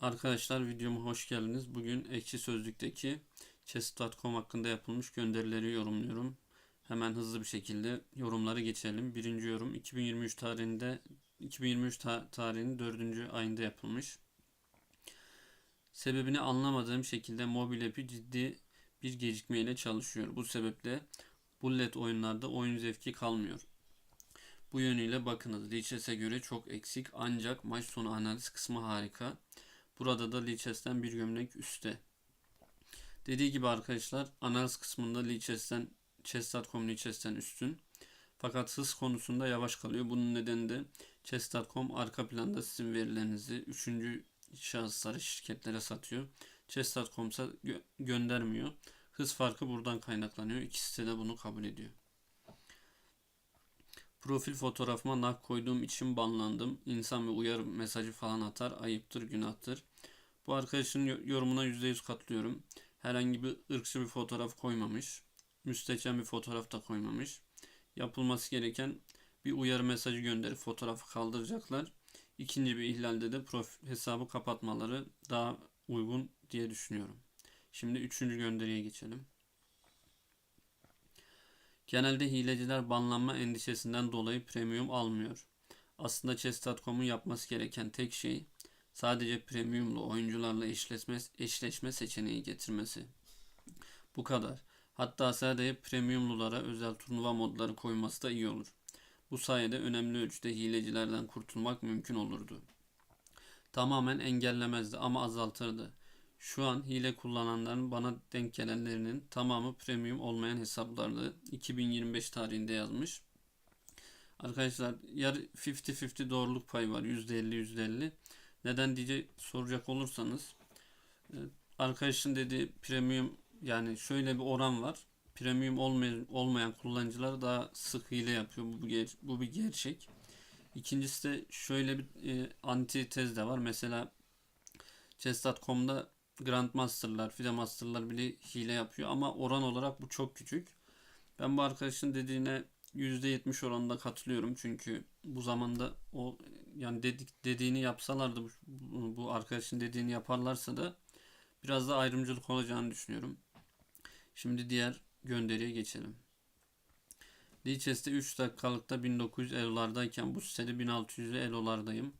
Arkadaşlar videoma hoş geldiniz. Bugün Ekşi Sözlük'teki Chess.com hakkında yapılmış gönderileri yorumluyorum. Hemen hızlı bir şekilde yorumları geçelim. Birinci yorum 2023 tarihinde 2023 ta- tarihinin 4. ayında yapılmış. Sebebini anlamadığım şekilde mobil app'i ciddi bir gecikmeyle çalışıyor. Bu sebeple bullet oyunlarda oyun zevki kalmıyor. Bu yönüyle bakınız Lichess'e göre çok eksik ancak maç sonu analiz kısmı harika. Burada da Lichess'ten bir gömlek üstte. Dediği gibi arkadaşlar analiz kısmında Lichess'ten Chess.com Lichess'ten üstün. Fakat hız konusunda yavaş kalıyor. Bunun nedeni de Chess.com arka planda sizin verilerinizi üçüncü şahıslara, şirketlere satıyor. Chess.com ise gö- göndermiyor. Hız farkı buradan kaynaklanıyor. İkisi de bunu kabul ediyor. Profil fotoğrafıma nak koyduğum için banlandım. İnsan bir uyarı mesajı falan atar. Ayıptır, günahtır. Bu arkadaşın yo- yorumuna %100 katılıyorum. Herhangi bir ırkçı bir fotoğraf koymamış. Müstehcen bir fotoğraf da koymamış. Yapılması gereken bir uyarı mesajı gönderip fotoğrafı kaldıracaklar. İkinci bir ihlalde de profil hesabı kapatmaları daha uygun diye düşünüyorum. Şimdi üçüncü gönderiye geçelim. Genelde hileciler banlanma endişesinden dolayı premium almıyor. Aslında Chess.com'un yapması gereken tek şey sadece premiumlu oyuncularla eşleşme, eşleşme seçeneği getirmesi. Bu kadar. Hatta sadece premiumlulara özel turnuva modları koyması da iyi olur. Bu sayede önemli ölçüde hilecilerden kurtulmak mümkün olurdu. Tamamen engellemezdi ama azaltırdı. Şu an hile kullananların bana denk gelenlerinin tamamı premium olmayan hesaplardı. 2025 tarihinde yazmış. Arkadaşlar yarı 50-50 doğruluk payı var. %50 %50. Neden diye soracak olursanız e, arkadaşın dediği premium yani şöyle bir oran var. Premium olmayan, olmayan kullanıcılar daha sık hile yapıyor. Bu, ger- bu bir gerçek. İkincisi de şöyle bir e, anti tez de var. Mesela Chess.com'da Grandmaster'lar, FIDE Master'lar bile hile yapıyor ama oran olarak bu çok küçük. Ben bu arkadaşın dediğine %70 oranında katılıyorum çünkü bu zamanda o yani dedik dediğini yapsalardı bu, bu arkadaşın dediğini yaparlarsa da biraz da ayrımcılık olacağını düşünüyorum. Şimdi diğer gönderiye geçelim. Lichess'te 3 dakikalıkta 1900 elolardayken bu sitede 1600 elolardayım.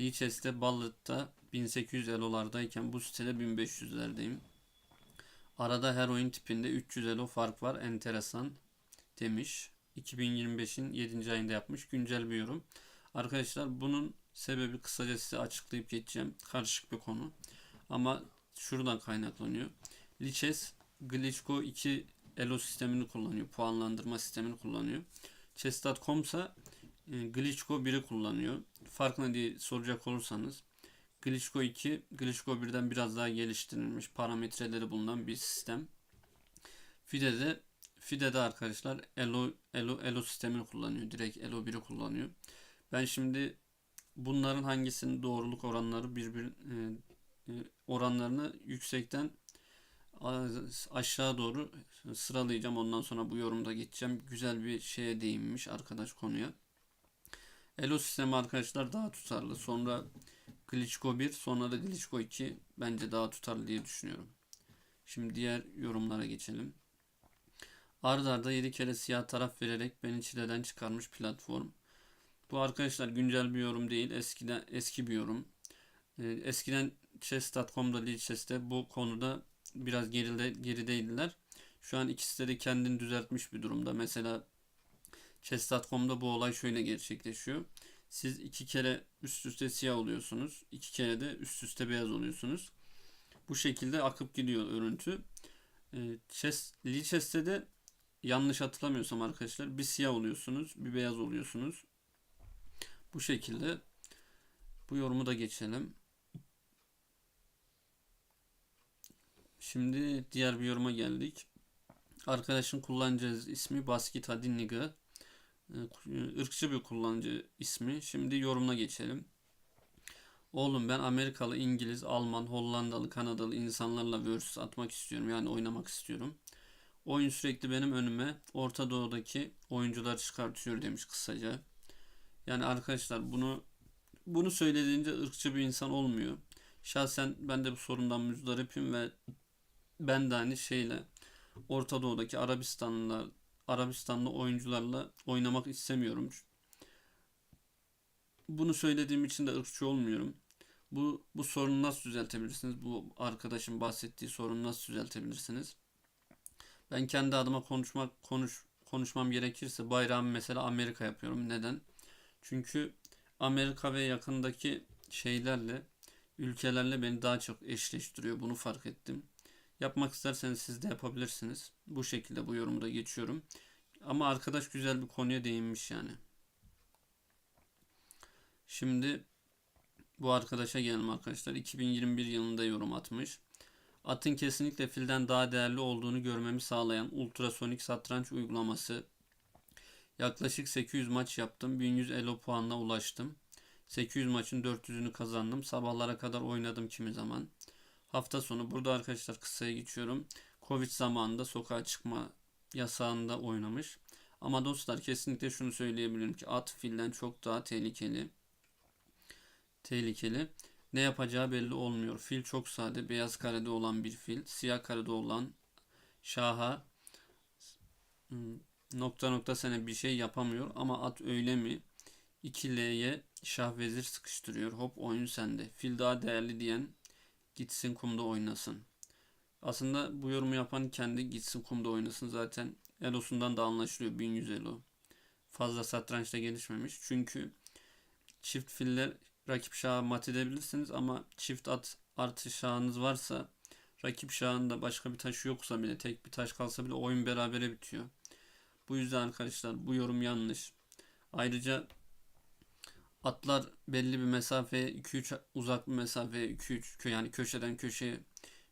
Lichess'te Ballet'ta 1800 elolardayken bu sitede 1500'lerdeyim. Arada her oyun tipinde 300 elo fark var. Enteresan demiş. 2025'in 7. ayında yapmış. Güncel bir yorum. Arkadaşlar bunun sebebi kısaca size açıklayıp geçeceğim. Karışık bir konu. Ama şuradan kaynaklanıyor. Lichess Glitchko 2 elo sistemini kullanıyor. Puanlandırma sistemini kullanıyor. Chess.com ise e, Glitchko 1'i kullanıyor. Fark ne diye soracak olursanız Glitchko 2, Glitchko 1'den biraz daha geliştirilmiş parametreleri bulunan bir sistem. FIDE'de FIDE'de arkadaşlar Elo Elo Elo sistemini kullanıyor. Direkt Elo 1'i kullanıyor. Ben şimdi bunların hangisinin doğruluk oranları birbir e, e, oranlarını yüksekten aşağı doğru sıralayacağım. Ondan sonra bu yorumda geçeceğim. Güzel bir şeye değinmiş arkadaş konuya. Elo sistemi arkadaşlar daha tutarlı. Sonra Glitchko 1 sonra da Glitchko 2 bence daha tutarlı diye düşünüyorum. Şimdi diğer yorumlara geçelim. Arda arda 7 kere siyah taraf vererek beni çileden çıkarmış platform. Bu arkadaşlar güncel bir yorum değil. Eskiden eski bir yorum. Ee, eskiden chess.com'da Lichess'te bu konuda biraz geride, gerideydiler. Şu an ikisi de kendini düzeltmiş bir durumda. Mesela chess.com'da bu olay şöyle gerçekleşiyor. Siz iki kere üst üste siyah oluyorsunuz. iki kere de üst üste beyaz oluyorsunuz. Bu şekilde akıp gidiyor örüntü. Lichess'te de yanlış hatırlamıyorsam arkadaşlar bir siyah oluyorsunuz, bir beyaz oluyorsunuz. Bu şekilde bu yorumu da geçelim. Şimdi diğer bir yoruma geldik. Arkadaşın kullanıcı ismi Baskit Hadinniga. Irkçı bir kullanıcı ismi. Şimdi yorumuna geçelim. Oğlum ben Amerikalı, İngiliz, Alman, Hollandalı, Kanadalı insanlarla vs atmak istiyorum. Yani oynamak istiyorum. Oyun sürekli benim önüme Orta Doğu'daki oyuncular çıkartıyor demiş kısaca. Yani arkadaşlar bunu bunu söylediğinde ırkçı bir insan olmuyor. Şahsen ben de bu sorundan müzdaripim ve ben de hani şeyle Orta Doğu'daki Arabistanlılar Arabistanlı oyuncularla oynamak istemiyorum. Bunu söylediğim için de ırkçı olmuyorum. Bu bu sorunu nasıl düzeltebilirsiniz? Bu arkadaşın bahsettiği sorunu nasıl düzeltebilirsiniz? Ben kendi adıma konuşmak konuş konuşmam gerekirse bayrağımı mesela Amerika yapıyorum. Neden? Çünkü Amerika ve yakındaki şeylerle ülkelerle beni daha çok eşleştiriyor. Bunu fark ettim. Yapmak isterseniz siz de yapabilirsiniz. Bu şekilde bu yorumu da geçiyorum. Ama arkadaş güzel bir konuya değinmiş yani. Şimdi bu arkadaşa gelelim arkadaşlar. 2021 yılında yorum atmış. Atın kesinlikle filden daha değerli olduğunu görmemi sağlayan ultrasonik satranç uygulaması. Yaklaşık 800 maç yaptım. 1100 elo puanına ulaştım. 800 maçın 400'ünü kazandım. Sabahlara kadar oynadım kimi zaman. Hafta sonu burada arkadaşlar kısaya geçiyorum. Covid zamanında sokağa çıkma yasağında oynamış. Ama dostlar kesinlikle şunu söyleyebilirim ki at filden çok daha tehlikeli. Tehlikeli. Ne yapacağı belli olmuyor. Fil çok sade. Beyaz karede olan bir fil. Siyah karede olan şaha hmm, nokta nokta sene bir şey yapamıyor. Ama at öyle mi? 2L'ye şah vezir sıkıştırıyor. Hop oyun sende. Fil daha değerli diyen gitsin kumda oynasın. Aslında bu yorumu yapan kendi gitsin kumda oynasın. Zaten elosundan da anlaşılıyor. 1100 elo. Fazla satrançta gelişmemiş. Çünkü çift filler rakip şahı mat edebilirsiniz ama çift at artı şahınız varsa rakip şahında başka bir taş yoksa bile tek bir taş kalsa bile oyun berabere bitiyor. Bu yüzden arkadaşlar bu yorum yanlış. Ayrıca atlar belli bir mesafeye 2-3 uzak bir mesafeye 2-3 yani köşeden köşeye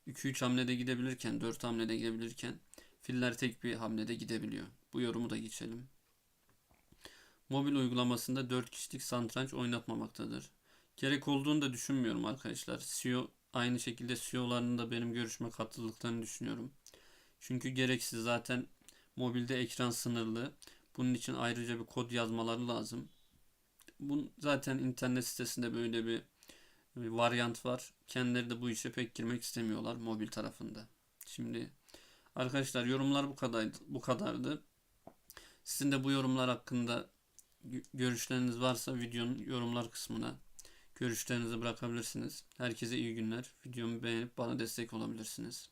2-3 hamlede gidebilirken 4 hamlede gidebilirken filler tek bir hamlede gidebiliyor. Bu yorumu da geçelim. Mobil uygulamasında 4 kişilik satranç oynatmamaktadır. Gerek olduğunu da düşünmüyorum arkadaşlar. CEO aynı şekilde CEO'larının da benim görüşme katıldıklarını düşünüyorum. Çünkü gereksiz zaten mobilde ekran sınırlı. Bunun için ayrıca bir kod yazmaları lazım. Bu zaten internet sitesinde böyle bir, bir varyant var. Kendileri de bu işe pek girmek istemiyorlar mobil tarafında. Şimdi arkadaşlar yorumlar bu kadardı. Bu kadardı. Sizin de bu yorumlar hakkında görüşleriniz varsa videonun yorumlar kısmına görüşlerinizi bırakabilirsiniz. Herkese iyi günler. Videomu beğenip bana destek olabilirsiniz.